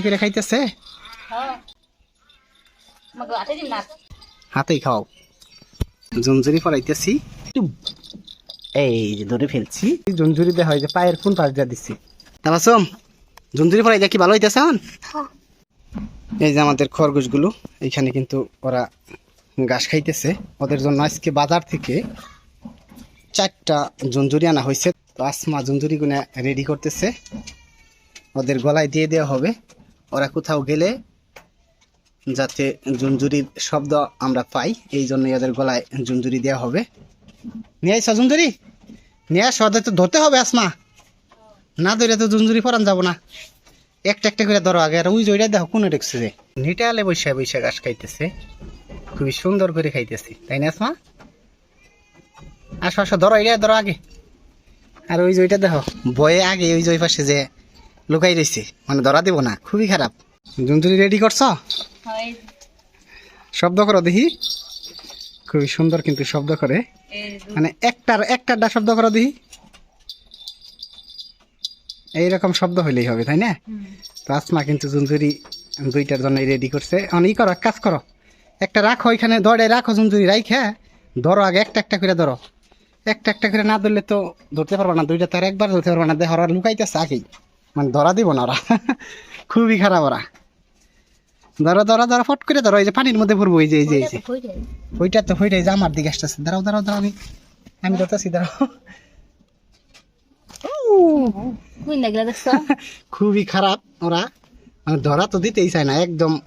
করে খাইতেছে? হ্যাঁ। হাতেই খাও। জঞ্জুরি এই যে ধরে ফেলছি। জঞ্জুরি হয় যে পায়ের কোন পাশ দিয়ে দিচ্ছি তাবাসম জঞ্জুরি ভালো হইতেছে এই যে আমাদের খরগোশগুলো এইখানে কিন্তু ওরা ঘাস খাইতেছে। ওদের জন্য আজকে বাজার থেকে চারটা জঞ্জুরি আনা হয়েছে তো আসমা জঞ্জুরি গুনা রেডি করতেছে। ওদের গলায় দিয়ে দেওয়া হবে। ওরা কোথাও গেলে যাতে জুঞ্জুরির শব্দ আমরা পাই, এই জন্যই ওদের গলায় জুঞ্জুরি দেওয়া হবে। নিয়ে আইসা জুঞ্জুরি নিয়ে আসো, ওদের তো ধরতে হবে আসমা। না ধরে তো জুঞ্জুরি পরান যাব না। একটা একটা করে ধরো আগে। আর ওই জয়টা দেখো কোনে দেখছে যে? নিটে আলে বৈশা বৈশা ঘাস খাইতেছে। খুবই সুন্দর করে খাইতেছি। তাই না আসমা? আসো আসো, ধরো এটা ধরো আগে। আর ওই জয়টা দেখো। বয়ে আগে ওই জয় পাশে যে লুকাই রয়েছে মানে ধরা দিব না খুবই খারাপ। জুঞ্জুরি রেডি করছ? হয়। শব্দ করো দেখি। খুবই সুন্দর কিন্তু শব্দ করে। মানে একটার একটার শব্দ করো দেখি। এইরকম শব্দ হইলেই হবে তাই না? তো আসমা কিন্তু জুঞ্জুরি দুইটার জন্য রেডি করছে। অনেক করো এক কাজ করো। একটা রাখো ওইখানে দড়ে রাখো জুঞ্জুরি রাইখা। ধরো আগে একটা একটা করে ধরো। একটা একটা করে না ধরলে তো ধরতে পারব না দুইটা তার একবার ধরতে পারব না দেহ ওরা লুকাইতেছে আগেই। মানে ধরা দিব না ওরা। খুবই খারাপ ওরা। ধরো ধরো ধরো ফট করে ধরো এই যে পানির মধ্যে ভরবো এই যে এই যে এই যে। ওইটা তো ওইটাই যে আমার দিকে আসতেছে। দাঁড়াও দাঁড়াও দাঁড়াও আমি আমি ধরতেছি দাঁড়াও। কই খুবই খারাপ ওরা। মানে ধরা তো দিতেই চায় না একদম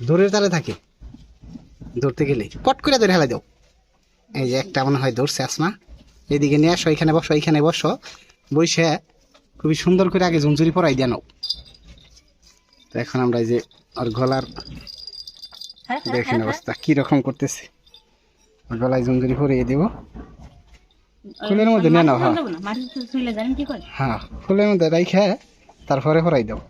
দূরের তালে থাকে। ধরতে গেলে। পট করে ধরে হেলাই দাও। এই যে একটা মনে হয় ধরছে আসমা। এদিকে নিয়ে আসো এখানে বসো এখানে বসো। বসে খুবই সুন্দর করে আগে জঞ্জুরি পরাই দিয়ে নাও। তো এখন আমরা এই যে ওর গলার হ্যাঁ দেখেন অবস্থা কি রকম করতেছে। ওর গলায় জঞ্জুরি পরিয়ে দেবো। ফুলের মধ্যে নিয়ে নাও হ্যাঁ। হ্যাঁ ফুলের মধ্যে রাইখে তারপরে হরাই দাও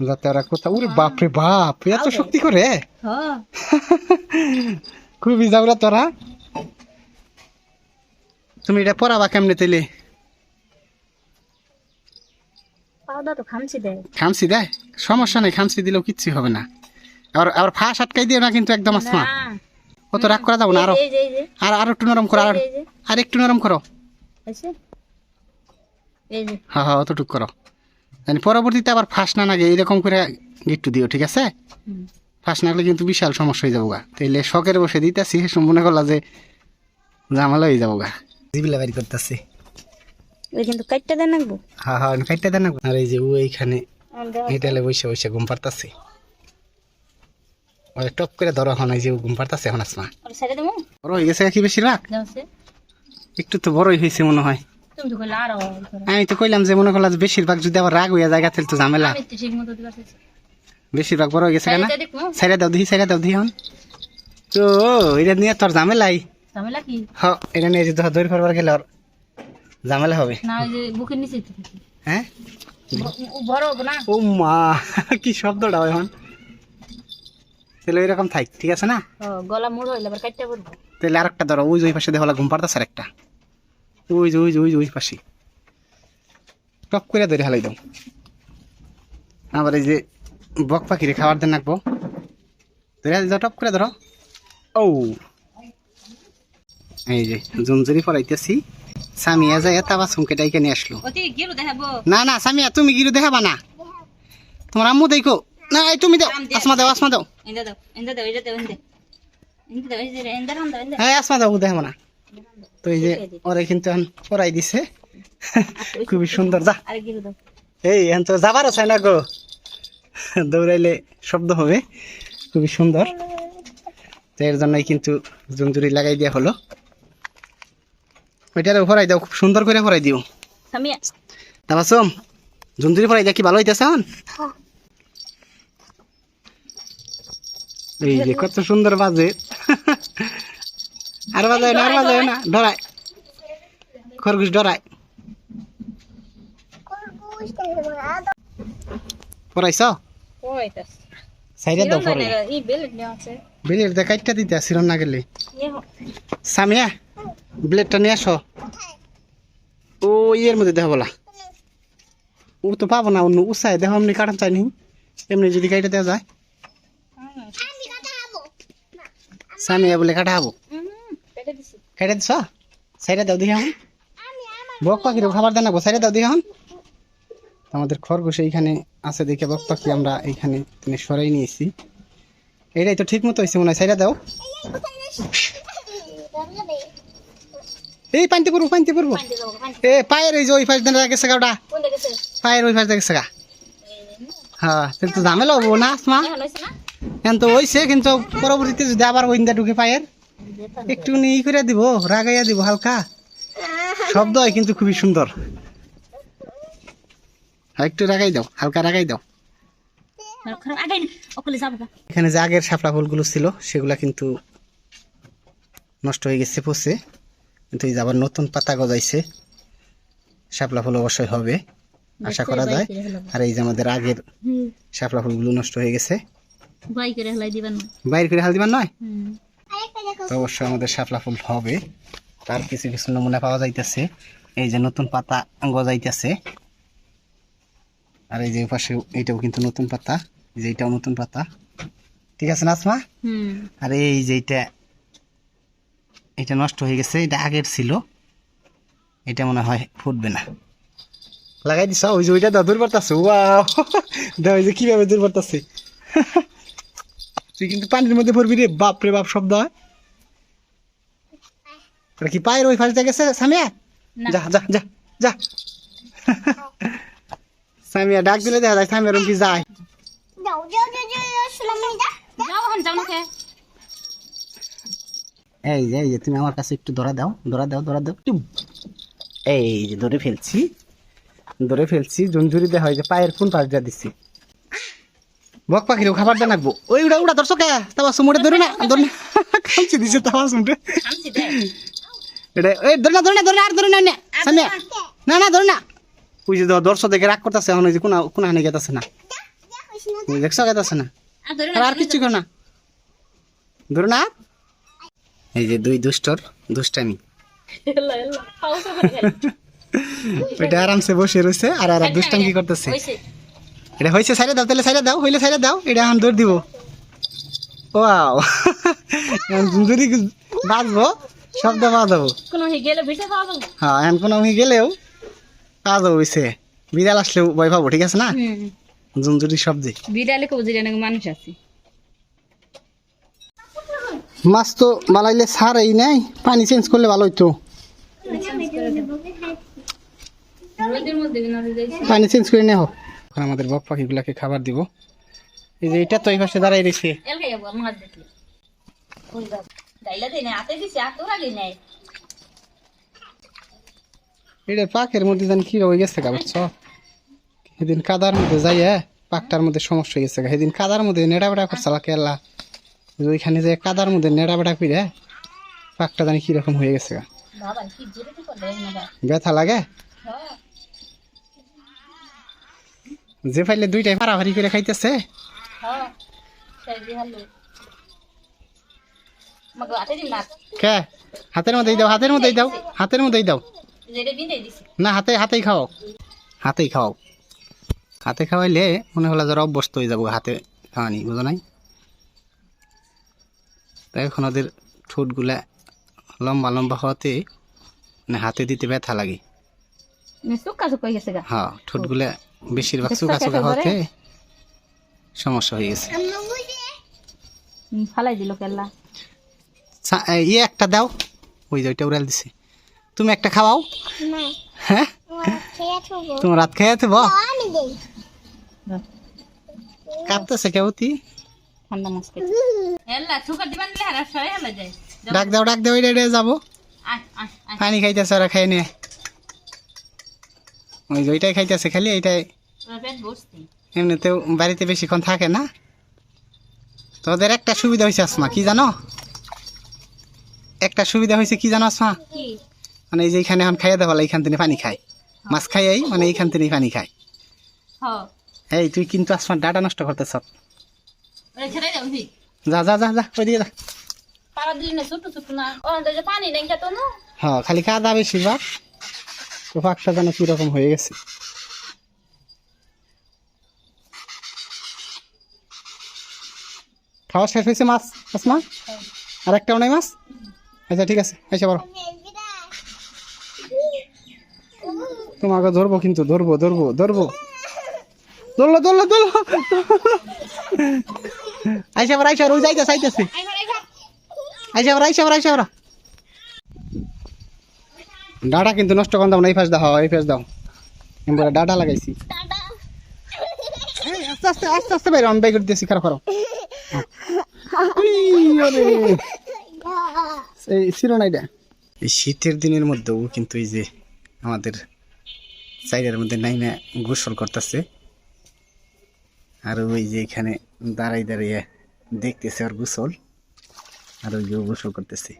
যাতে ওরা কোথাও উরে বাপরে বাপ এত শক্তি করে? হ্যাঁ। খুবই যাবরা তোরা তুমি এটা পরাবা কেমনে তেলে খামসি দেয় সমস্যা নেই খামসি দিলেও কিচ্ছু হবে না। আবার আবার ফাঁস আটকাই দিও না কিন্তু একদম আসমা অত রাগ করা যাব না আরও। আর আর একটু নরম করো আর আর একটু নরম করো। হ্যাঁ হ্যাঁ অতটুক করো। জানি পরবর্তীতে আবার ফাঁস না লাগে এইরকম করে গিট্টু দিও ঠিক আছে। ফাঁস না কিন্তু বিশাল সমস্যা হয়ে যাব গা তাইলে শখের বসে দিতেছি মনে করলা যে ঝামেলা হয়ে যাব গা জিবিলা করতেছি। ওই কিন্তু কাটটা দেন হ্যাঁ হ্যাঁ দেন আর এই যে ও এইখানে হেঁটেলে বসে বসে ঘুম পারতাছে ওরে টপ করে ধরো এখন এই যে ঘুম পারতাছে এখন আসমা। বড় হয়ে গেছে কি বেশি রাখ একটু তো বড়ই হয়েছে মনে হয়। আমি তো কইলাম যে মনে করলাম বেশিরভাগ যদি আবার রাগ হইয়া জায়গা তাহলে তো ঝামেলা। বেশিরভাগ বড় হয়ে গেছে কেন সাইডে সাইডে দাও দিহি সাইডে দাও দিহি হন তো এটা নিয়ে তোর ঝামেলাই। ঝামেলা কি? হ এটা নিয়ে যদি দৌড় ফেরবার গেলে ওর ঝামেলা হবে। না ওই যে বুকের নিচে হ্যাঁ? ও বড় না? ও মা কি শব্দটা এখন তাহলে এরকম থাক ঠিক আছে না? গলা মোড় হইলে আবার পড়ব। তাহলে আরেকটা ধরো ওই ওই পাশে দেওয়া ঘুম পারতাছে একটা ওই যে ওই যে ওই যে ওই পাশে। টপ করে ধরে হালাই দাও। আবার এই যে বক পাখিরে খাবার দেন রাখব। ধরে হালাই দাও টপ করে ধরো। ও এই যে জুমজুরি পড়াইতেছি। সামিয়া যায় তাবা সুমকে ডাইকে নিয়ে আসলো। না না সামিয়া তুমি গিরু দেখাবা না। তোমার আম্মু দেখো। না এই তুমি দাও আসমা দাও আসমা দাও। হ্যাঁ আসমা দাও দেখাবো না। তো এই যে ওরা কিন্তু এখন পড়াই দিছে। খুবই সুন্দর যা। এই এখন তো যাবারও চাই না গো। দৌড়াইলে শব্দ হবে। খুবই সুন্দর। তো এর জন্যই কিন্তু জঞ্জুরি লাগাই দেওয়া হলো। ওইটারে ভরাই দাও খুব সুন্দর করে ভরাই দিও। সামিয়া তারপর সোম জঞ্জুরি ভরাই দেওয়া কি ভালো হইতেছে এখন? এই যে কত সুন্দর বাজে। আর বাজায় না আর বাজায় না ডরায় খরগোশ ডরায় ওই তাস সাইডে দাও পরে এই বেলেট নিয়ে আছে। বিলের দে কাইটটা দিতে আসিল না গেলে সামিয়া ব্লেডটা নিয়ে আসো। ও, ইয়ের মধ্যে দেখা বলা। ও তো পাবো না, অন্য উৎসাহে দেখো এমনি কাটান চাইনি এমনি যদি গাড়িটা দেওয়া যায়। সামিয়া বলে কাটা হব। পেটে দিছি? সাইডে দাও এখন। বক পাখির খাবার দেন না সাইডে দাও এখন। আমাদের খরগোশ এইখানে আছে দেখে বক পাখি আমরা এইখানে তিনি সরাই নিয়েছি। এটাই তো ঠিক মতো হয়েছে মনে হয় সাইডে দাও। এই পানিতে পড়ব পানিতে পড়ব। এ পায়ের এই যে ওই পাশ দেন গেছে দেখেছে পায়ের ওই পাশ দেখেছে গা। হ্যাঁ তো ঝামেলা হব না আসমা এখন তো হয়েছে কিন্তু পরবর্তীতে যদি আবার ওইন্দা ঢুকে পায়ের একটু ই করে দিব রাগাইয়া দিব হালকা। শব্দ হয় কিন্তু খুবই সুন্দর। হ্যাঁ, একটু রাগাই দাও হালকা রাগাই দাও। এখানে যে আগের শাপলা ফুলগুলো ছিল সেগুলা কিন্তু নষ্ট হয়ে গেছে পচে। কিন্তু এই যে আবার নতুন পাতা গজাইছে শাপলা ফুল অবশ্যই হবে আশা করা যায়। আর এই যে আমাদের আগের শাপলা ফুলগুলো নষ্ট হয়ে গেছে। বাইরে করে হাল দিবার নয়? তো অবশ্যই আমাদের শাপলা ফুল হবে। তার কিছু কিছু নমুনা পাওয়া যাইতেছে। এই যে নতুন পাতা গজাইতেছে। আর এই যে পাশে এইটাও কিন্তু নতুন পাতা। এই যে এইটাও নতুন পাতা। ঠিক আছে না আসমা হুম। আর এই যে এটা এটা নষ্ট হয়ে গেছে এটা আগের ছিল। এটা মনে হয় ফুটবে না। লাগাই দিছ ওই যে ওইটা দাও দূর পারতাছে ওয়াও। যে কীভাবে দূর পারতাছে তুই কিন্তু পানির মধ্যে পড়বি রে বাপ রে বাপ শব্দ। হয় ওটা কি পায়ের ওই ফাঁসটা গেছে সামিয়া? যা যা যা যা। সামিয়া ডাক দিলে দেখা যায় সামিয়া রুম কি যায়। যাও হন যাও না কে এই যে এই যে তুমি আমার কাছে একটু ধরা দাও ধরা দাও ধরা দাও। একটু এই যে ধরে ফেলছি। ধরে ফেলছি জঞ্জুরি দেওয়া হয় যে পায়ের কোন পাশ দিয়ে দিচ্ছি বক পাখিরও খাবার দেন রাখব। ওই উড়া উড়া ধরছো কে? তাও সুমুটে ধরে না ধরে না। খামছি দিছে তাও সুমুটে এটা এই ধরে না ধরে না ধরে না আর ধরে না নে। সামিয়া না না ধরে না। ওই যে দর্শক দেখে রাগ করতেছে এখন ওই যে কোনা কোনা হানি গেতাছে না। দেখছ গেতাছে না? আর কর না। ধরে না। এই যে দুই দুষ্টর দুষ্টামি। ওইটা আরামসে বসে রয়েছে আর আর দুষ্টামি কি করতেছে? এটা হয়েছে সাইডে দাও তাহলে সাইডে দাও হইলে সাইডে দাও এটা এখন দৌড় দিব। ওয়াও। এখন যদি বাজবো শব্দ পাওয়া যাব হি হ্যাঁ এখন কোনো আমি গেলেও পাওয়া যাব হয়েছে বিড়াল আসলেও ভয় পাবো ঠিক আছে না? জুনজুরি শব্দে। বিড়ালে কবজি মানুষ আছে। মাছ তো বানাইলে সার এই নাই, পানি চেঞ্জ করলে ভালো হইতো। পানি চেঞ্জ করে নেও। এখন আমাদের বক পাখিগুলাকে খাবার দিব। এই যে এটা তো এই পাশে দাঁড়াই নাই এটা পাকের মধ্যে কি হয়ে গেছে গা, বুঝছ? সেদিন কাদার মধ্যে যাই হ্যাঁ পাকটার মধ্যে সমস্যা হয়ে গেছে সেদিন কাদার মধ্যে নেড়া বেড়া করছে কেলা ওইখানে যে কাদার মধ্যে নেড়া বেড়া করে পাকটা জানি কীরকম হয়ে গেছে ব্যথা লাগে? হ্যাঁ। যে ফাইলে দুইটাই ফাড়াফাড়ি করে খাইতেছে। হ্যাঁ কে? হাতের মধ্যেই দাও হাতের মধ্যেই দাও হাতের মধ্যেই দাও। না হাতে হাতেই খাও। হাতেই খাও। হাতে খাওয়াইলে মনে হলো যারা অভ্যস্ত হয়ে যাব হাতে খাওয়ানি বুঝো নাই? এখন ওদের ঠোঁটগুলা লম্বা লম্বা হওয়াতে মানে হাতে দিতে ব্যথা লাগে। গা। হ্যাঁ ঠোঁটগুলা বেশিরভাগ চুকা চুকা হওয়াতে সমস্যা হয়ে গেছে। ফালাই দিল কেল্লা। ইয়ে একটা দাও। ওই যে ওইটা উড়াল দিছে। তুমি একটা খাওয়াও। হ্যাঁ? তোমার রাত খেয়ে কাঁদতেছে কেউতি ঠান্ডা মাছ এল্লা সুকার দিবান দিলে আর সয় হেলা যায়। ডাক দাও ডাক দাও এটা এটা যাব। আয় আয় আয়। পানি খাইতেছে ওরা খাই নিয়ে। ওই যে ওইটাই খাইতেছে খালি এইটাই। এমনিতেও বাড়িতে বেশিক্ষণ থাকে না। তোদের একটা সুবিধা হয়েছে আসমা কি জানো? একটা সুবিধা হয়েছে কি জানো আসমা? মানে এই যে এখানে এখন খাইয়ে দেওয়া এইখান থেকে পানি খায়। মাছ খাই মানে এইখান থেকে পানি খায়। এই তুই কিন্তু আসমার ডাটা নষ্ট করতেছ। যা যা যা যা ওইদিকে যা পাড়া দিলি না ছোট ছোট খালি খাওয়া দাওয়া বেশিরভাগ তো ফাঁকটা যেন কীরকম হয়ে গেছে খাওয়া শেষ হয়েছে মাছ মাছ না আর একটাও নাই মাছ আচ্ছা ঠিক আছে আচ্ছা বলো তোমাকে ধরবো কিন্তু ধরবো ধরবো ধরবো ধরলো ধরলো ধরলো আইসা আবার আইসা ওই যাইতেছে আইতেছে আইসা আবার আইসা আবার আইসা আবার ডাটা কিন্তু নষ্ট করতাম না এই ফাঁস দাও এই ফাঁস দাও। এবার ডাটা লাগাইছি। আস্তে আস্তে আস্তে আস্তে বাইরে আমি বাই করে দিয়েছি খারাপ। খারাপ এই ছিল না এটা? এই শীতের দিনের মধ্যেও কিন্তু এই যে আমাদের সাইডের মধ্যে নাইনা গোসল করতেছে। আর ওই যে এখানে দাঁড়াই দাঁড়িয়ে দেখতেছে আর গোসল। আর ওই যে ও গোসল করতেছে।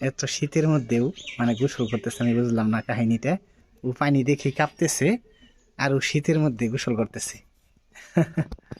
এত শীতের মধ্যেও মানে গোসল করতেছে আমি বুঝলাম না কাহিনীটা। ও পানি দেখে কাঁপতেছে আর ও শীতের মধ্যে গোসল করতেছে।